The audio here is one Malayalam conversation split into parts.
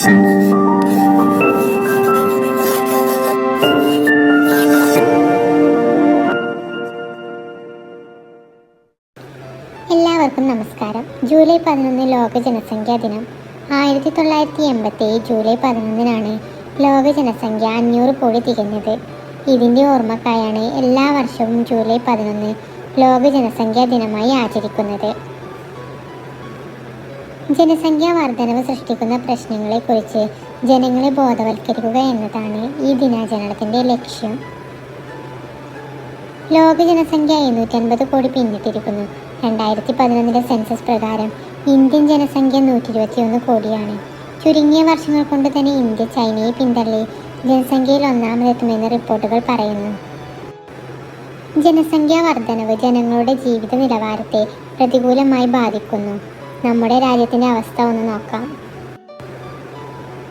എല്ലാവർക്കും നമസ്കാരം. ജൂലൈ പതിനൊന്ന് ലോക ജനസംഖ്യാ ദിനം. ആയിരത്തി തൊള്ളായിരത്തി എൺപത്തി ജൂലൈ പതിനൊന്നിനാണ് ലോക ജനസംഖ്യ അഞ്ഞൂറ് കോടി തികഞ്ഞത്. ഇതിന്റെ ഓർമ്മക്കായാണ് എല്ലാ വർഷവും ജൂലൈ പതിനൊന്ന് ലോക ജനസംഖ്യാ ദിനമായി ആചരിക്കുന്നത്. ജനസംഖ്യാ വർധനവ് സൃഷ്ടിക്കുന്ന പ്രശ്നങ്ങളെക്കുറിച്ച് ജനങ്ങളെ ബോധവൽക്കരിക്കുക എന്നതാണ് ഈ ദിനാചരണത്തിന്റെ ലക്ഷ്യം. ലോക ജനസംഖ്യ എഴുന്നൂറ്റി അൻപത് കോടി പിന്നിട്ടിരിക്കുന്നു. രണ്ടായിരത്തി പതിനൊന്നിലെ സെൻസസ് പ്രകാരം ഇന്ത്യൻ ജനസംഖ്യ നൂറ്റി ഇരുപത്തിയൊന്ന് കോടിയാണ്. ചുരുങ്ങിയ വർഷങ്ങൾ കൊണ്ട് തന്നെ ഇന്ത്യ ചൈനയെ പിന്തള്ളി ജനസംഖ്യയിൽ ഒന്നാമതെത്തുമെന്ന് റിപ്പോർട്ടുകൾ പറയുന്നു. ജനസംഖ്യാ വർധനവ് ജനങ്ങളുടെ ജീവിത നിലവാരത്തെ പ്രതികൂലമായി ബാധിക്കുന്നു. നമ്മുടെ രാജ്യത്തിന്റെ അവസ്ഥ ഒന്ന് നോക്കാം.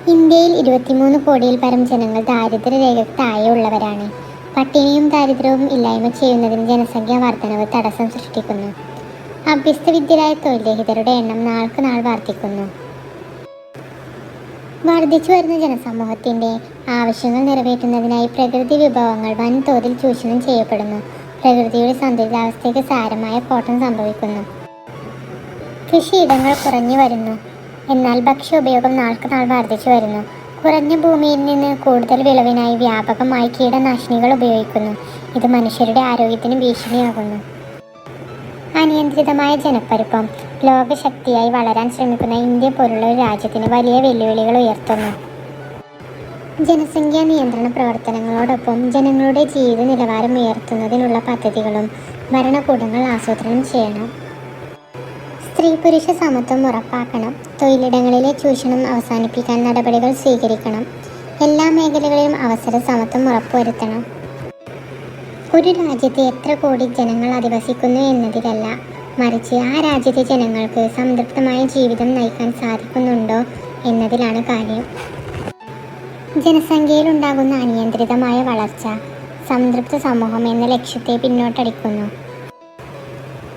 ഇന്ത്യയിൽ ഇരുപത്തിമൂന്ന് കോടിയിൽ പരം ജനങ്ങൾ ദാരിദ്ര്യ ദാരിദ്ര്യരേഖയ്ക്ക് താഴെയുള്ളവരാണ് പട്ടിണിയും ദാരിദ്ര്യവും ഇല്ലായ്മ ചെയ്യുന്നതിന് ജനസംഖ്യാ വർധനവ് തടസ്സം സൃഷ്ടിക്കുന്നു. അഭ്യസ്തവിദ്യരായ തൊഴിൽരഹിതരുടെ എണ്ണം നാൾക്ക് നാൾ വർദ്ധിക്കുന്നു വർദ്ധിച്ചു വരുന്ന ജനസമൂഹത്തിന്റെ ആവശ്യങ്ങൾ നിറവേറ്റുന്നതിനായി പ്രകൃതി വിഭവങ്ങൾ വൻതോതിൽ ചൂഷണം ചെയ്യപ്പെടുന്നു. പ്രകൃതിയുടെ സന്തുലിതാവസ്ഥയ്ക്ക് സാരമായ കോട്ടം സംഭവിക്കുന്നു. കൃഷിയിടങ്ങൾ കുറഞ്ഞു വരുന്നു. എന്നാൽ ഭക്ഷ്യ ഉപയോഗം നാൾക്ക് നാൾ വർദ്ധിച്ചു വരുന്നു. കുറഞ്ഞ ഭൂമിയിൽ നിന്ന് കൂടുതൽ വിളവിനായി വ്യാപകമായി കീടനാശിനികൾ ഉപയോഗിക്കുന്നു. ഇത് മനുഷ്യരുടെ ആരോഗ്യത്തിന് ഭീഷണിയാകുന്നു. അനിയന്ത്രിതമായ ജനപ്പെരുപ്പം ലോകശക്തിയായി വളരാൻ ശ്രമിക്കുന്ന ഇന്ത്യ പോലുള്ള ഒരു രാജ്യത്തിന് വലിയ വെല്ലുവിളികൾ ഉയർത്തുന്നു. ജനസംഖ്യാ നിയന്ത്രണ പ്രവർത്തനങ്ങളോടൊപ്പം ജനങ്ങളുടെ ജീവിത നിലവാരം ഉയർത്തുന്നതിനുള്ള പദ്ധതികളും ഭരണകൂടങ്ങൾ ആസൂത്രണം ചെയ്യണം. സ്ത്രീ പുരുഷ സമത്വം ഉറപ്പാക്കണം. തൊഴിലിടങ്ങളിലെ ചൂഷണം അവസാനിപ്പിക്കാൻ നടപടികൾ സ്വീകരിക്കണം. എല്ലാ മേഖലകളിലും അവസര സമത്വം ഉറപ്പുവരുത്തണം. ഒരു രാജ്യത്ത് എത്ര കോടി ജനങ്ങൾ അധിവസിക്കുന്നു എന്നതിലല്ല മറിച്ച് ആ രാജ്യത്തെ ജനങ്ങൾക്ക് സംതൃപ്തമായ ജീവിതം നയിക്കാൻ സാധിക്കുന്നുണ്ടോ എന്നതിലാണ് കാര്യം. ജനസംഖ്യയിലുണ്ടാകുന്ന അനിയന്ത്രിതമായ വളർച്ച സംതൃപ്ത സമൂഹം എന്ന ലക്ഷ്യത്തെ പിന്നോട്ടടിക്കുന്നു.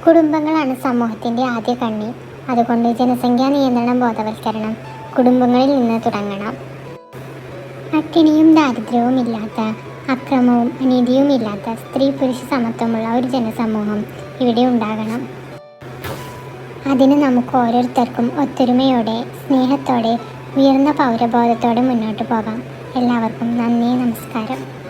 കുടുംബങ്ങളാണ് സമൂഹത്തിന്റെ ആദ്യ കണ്ണി. അതുകൊണ്ട് ജനസംഖ്യാ നിയന്ത്രണം ബോധവൽക്കരണം കുടുംബങ്ങളിൽ നിന്ന് തുടങ്ങണം. പട്ടിണിയും ദാരിദ്ര്യവും ഇല്ലാത്ത അക്രമവും അനീതിയും ഇല്ലാത്ത സ്ത്രീ പുരുഷ സമത്വമുള്ള ഒരു ജനസമൂഹം ഇവിടെ ഉണ്ടാകണം. അതിന് നമുക്ക് ഓരോരുത്തർക്കും ഒത്തൊരുമയോടെ സ്നേഹത്തോടെ ഉയർന്ന പൗരബോധത്തോടെ മുന്നോട്ട് പോകാം. എല്ലാവർക്കും നന്ദി നമസ്കാരം.